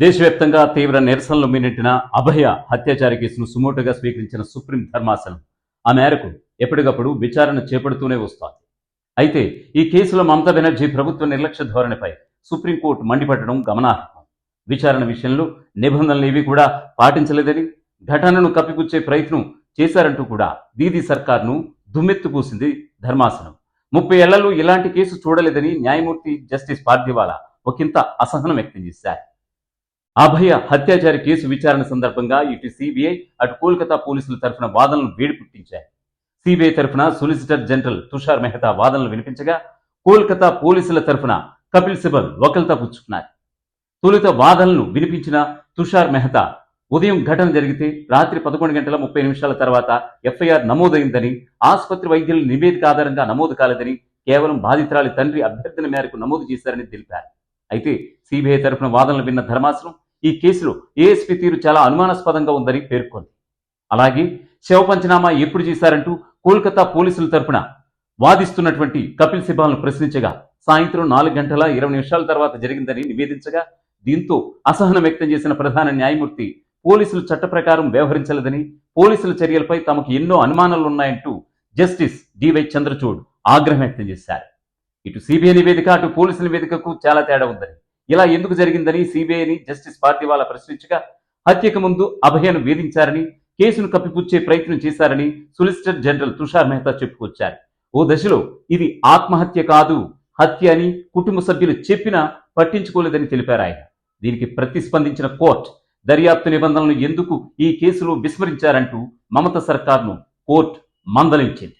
దేశవ్యాప్తంగా తీవ్ర నిరసనలు మిన్నెట్టిన అభయ హత్యాచార కేసును సుమోటుగా స్వీకరించిన సుప్రీం ధర్మాసనం ఆ మేరకు ఎప్పటికప్పుడు విచారణ చేపడుతూనే వస్తోంది. అయితే ఈ కేసులో మమతా బెనర్జీ ప్రభుత్వ నిర్లక్ష్య ధోరణిపై సుప్రీంకోర్టు మండిపడడం గమనార్హం. విచారణ విషయంలో నిబంధనలు ఏవి కూడా పాటించలేదని ఘటనను కప్పిపుచ్చే ప్రయత్నం చేశారంటూ కూడా దీదీ సర్కార్ను దుమ్మెత్తుపూసింది ధర్మాసనం. ముప్పై ఏళ్ళలో ఇలాంటి కేసు చూడలేదని న్యాయమూర్తి జస్టిస్ పార్థివాల ఒకంత అసహనం వ్యక్తం చేశారు. అభయ హత్యాచారి కేసు విచారణ సందర్భంగా ఇటు సిబిఐ అటు కోల్కతా పోలీసుల తరఫున వాదనలు వేడిపుట్టించాయి సిబిఐ తరఫున సొలిసిటర్ జనరల్ తుషార్ మెహతా వాదనలు వినిపించగా కోల్కతా పోలీసుల తరఫున కపిల్ సిబల్ వకల్తా పుచ్చుకున్నారు తొలుత వాదనలు వినిపించిన తుషార్ మెహతా ఉదయం ఘటన జరిగితే రాత్రి పదకొండు గంటల ముప్పై నిమిషాల తర్వాత ఎఫ్ఐఆర్ నమోదైందని ఆసుపత్రి వైద్యుల నివేదిక ఆధారంగా నమోదు కాలేదని కేవలం బాధితురాలి తండ్రి అభ్యర్థన మేరకు నమోదు చేశారని తెలిపారు. అయితే సిబిఐ తరఫున వాదనలు విన్న ధర్మాసనం ఈ కేసులో ఏఎస్పీ తీరు చాలా అనుమానాస్పదంగా ఉందని పేర్కొంది. అలాగే శవ పంచనామా ఎప్పుడు చేశారంటూ కోల్కతా పోలీసుల తరఫున వాదిస్తున్నటువంటి కపిల్ సిబాల్ను ప్రశ్నించగా సాయంత్రం నాలుగు గంటల ఇరవై నిమిషాల తర్వాత జరిగిందని నివేదించగా దీంతో అసహనం వ్యక్తం చేసిన ప్రధాన న్యాయమూర్తి పోలీసులు చట్ట ప్రకారం వ్యవహరించలేదని పోలీసుల చర్యలపై తమకు ఎన్నో అనుమానాలున్నాయంటూ జస్టిస్ డివై చంద్రచూడ్ ఆగ్రహం వ్యక్తం చేశారు. ఇటు సిబిఐ నివేదిక అటు పోలీసుల నివేదికకు చాలా తేడా ఉందని. ఇలా ఎందుకు జరిగిందని సిబిఐని జస్టిస్ పార్టీవాలా ప్రశ్నించగా హత్యకు ముందు అభయను వేధించారని కేసును కప్పిపుచ్చే ప్రయత్నం చేశారని సొలిసిటర్ జనరల్ తుషార్ మెహతా చెప్పుకొచ్చారు. ఓ దశలో ఇది ఆత్మహత్య కాదు హత్య అని కుటుంబ సభ్యులు చెప్పినా పట్టించుకోలేదని తెలిపారు ఆయన. దీనికి ప్రతిస్పందించిన కోర్టు దర్యాప్తు నిబంధనలను ఎందుకు ఈ కేసులో విస్మరించారంటూ మమత సర్కార్ను కోర్టు మందలించింది.